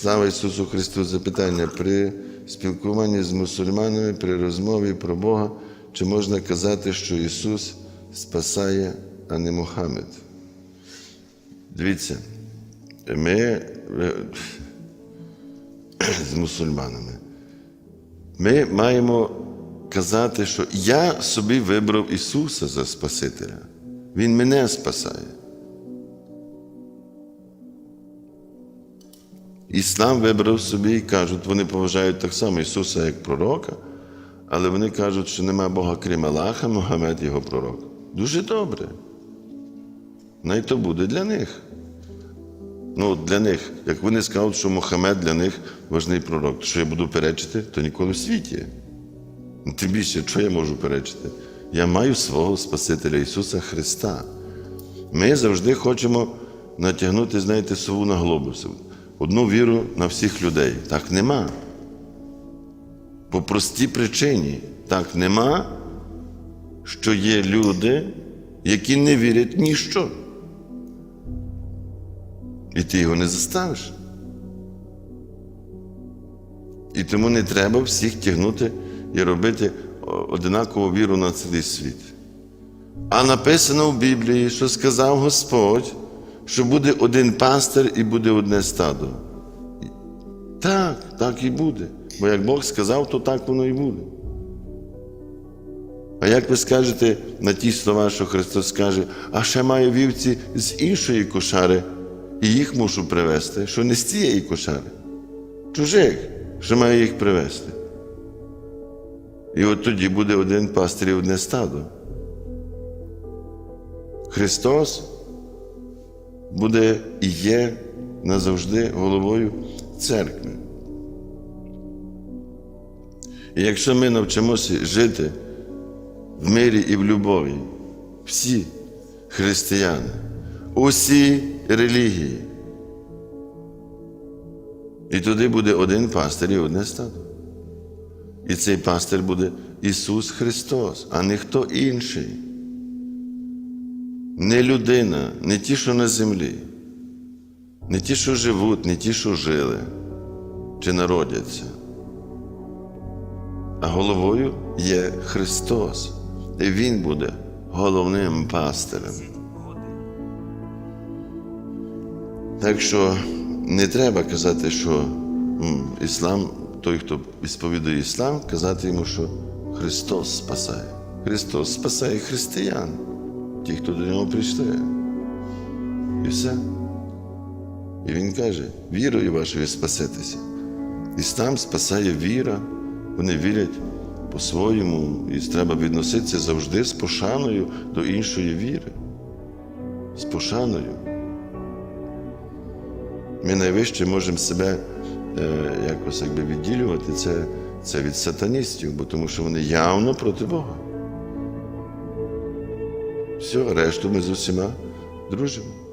Слава Ісусу Христу! Запитання при спілкуванні з мусульманами, при розмові про Бога, чи можна казати, що Ісус спасає, а не Мухаммед? Дивіться, ми е, з мусульманами. Ми маємо казати, що я собі вибрав Ісуса за Спасителя. Він мене спасає. Іслам вибрав собі і кажуть, вони поважають так само Ісуса як пророка, але вони кажуть, що нема Бога крім Аллаха, Мухаммед його пророк. Дуже добре. Най то буде для них. Ну, для них, як вони скажуть, що Мухаммед для них важний пророк, що я буду перечити, то ніколи в світі. Ну, Тим більше, що я можу перечити? Я маю свого Спасителя Ісуса Христа. Ми завжди хочемо натягнути, знаєте, сову на глобус. Одну віру на всіх людей. Так нема. По простій причині. Так нема, що є люди, які не вірять ні в що. І ти його не заставиш. І тому не треба всіх тягнути і робити одинакову віру на цілий світ. А написано в Біблії, що сказав Господь, що буде один пастир і буде одне стадо. Так, так і буде. Бо як Бог сказав, то так воно і буде. А як ви скажете на ті слова, що Христос каже, а ще маю вівці з іншої кошари, і їх мушу привезти, що не з цієї кошари, чужих, що маю їх привезти. І от тоді буде один пастир і одне стадо. Христос буде і є назавжди головою церкви. І якщо ми навчимося жити в мирі і в любові, всі християни, усі релігії, і туди буде один пастир і одне стадо. І цей пастир буде Ісус Христос, а не хто інший. Не людина, не ті, що на землі, не ті, що живуть, не ті, що жили чи народяться. А головою є Христос. І Він буде головним пастирем. Так що не треба казати, що іслам, той, хто відповідає іслам, казати йому, що Христос спасає. Христос спасає християн, ті, хто до нього прийшли. І все. І він каже: вірою вашою спасетеся. Іслам спасає віра, вони вірять по-своєму, і треба відноситися завжди з пошаною до іншої віри. З пошаною. Ми найвище можемо себе е, якось якби відділювати це, це від сатаністів, бо тому що вони явно проти Бога. Все, решту ми з усіма дружимо.